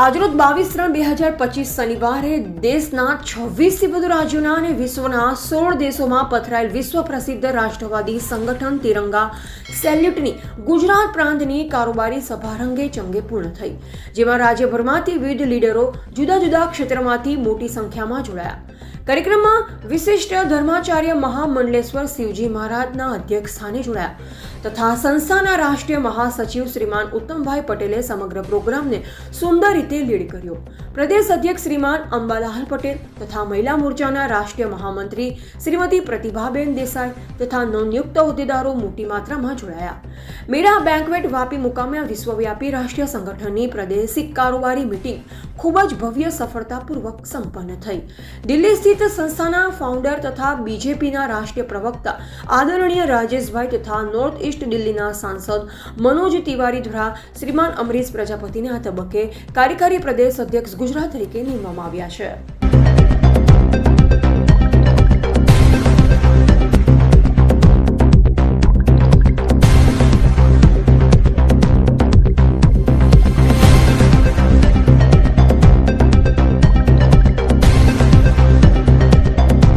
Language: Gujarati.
આજરોજ બાવીસ ત્રણ બે હજાર પચીસ શનિવારે દેશના છવ્વીસથી વધુ રાજ્યોના અને વિશ્વના સોળ દેશોમાં પથરાયેલ વિશ્વ પ્રસિદ્ધ રાષ્ટ્રવાદી સંગઠન તિરંગા સેલ્યુટની ગુજરાત પ્રાંતની કારોબારી સભા રંગે ચંગે પૂર્ણ થઈ, જેમાં રાજ્યભરમાંથી વિવિધ લીડરો જુદા જુદા ક્ષેત્રમાંથી મોટી સંખ્યામાં જોડાયા. કાર્યક્રમમાં વિશિષ્ટ ધર્માચાર્ય મહામંડલેશ્વર શિવજી મહારાજના અધ્યક્ષ સ્થાને જોડાયા તથા સંસ્થાના રાષ્ટ્રીય મહાસચિવ શ્રીમાન ઉત્તમભાઈ પટેલે સમગ્ર પ્રોગ્રામને સુંદર રીતે લીડ કર્યો. પ્રદેશ અધ્યક્ષ શ્રીમાન અંબાલાલ પટેલ તથા મહિલા મોરચાના રાષ્ટ્રીય મહામંત્રી શ્રીમતી પ્રતિભાબેન દેસાઈ તથા નવનિયુક્ત હોદ્દેદારો મોટી માત્રામાં જોડાયા. મેળા બેન્કવેટ વાપી મુકામે વિશ્વવ્યાપી રાષ્ટ્રીય સંગઠનની પ્રાદેશિક કારોબારી મીટિંગ ખૂબ જ ભવ્ય સફળતાપૂર્વક સંપન્ન થઈ. દિલ્હી સ્થિત સંસ્થાના ફાઉન્ડર તથા બીજેપીના રાષ્ટ્રીય પ્રવક્તા આદરણીય રાજેશભાઈ તથા નોર્થ ઇસ્ટ દિલ્હીના સાંસદ મનોજ તિવારી દ્વારા શ્રીમાન અમરીશ પ્રજાપતિને આ તબક્કે કાર્યકારી પ્રદેશ અધ્યક્ષ ગુજરાત તરીકે નિમવામાં આવ્યા છે.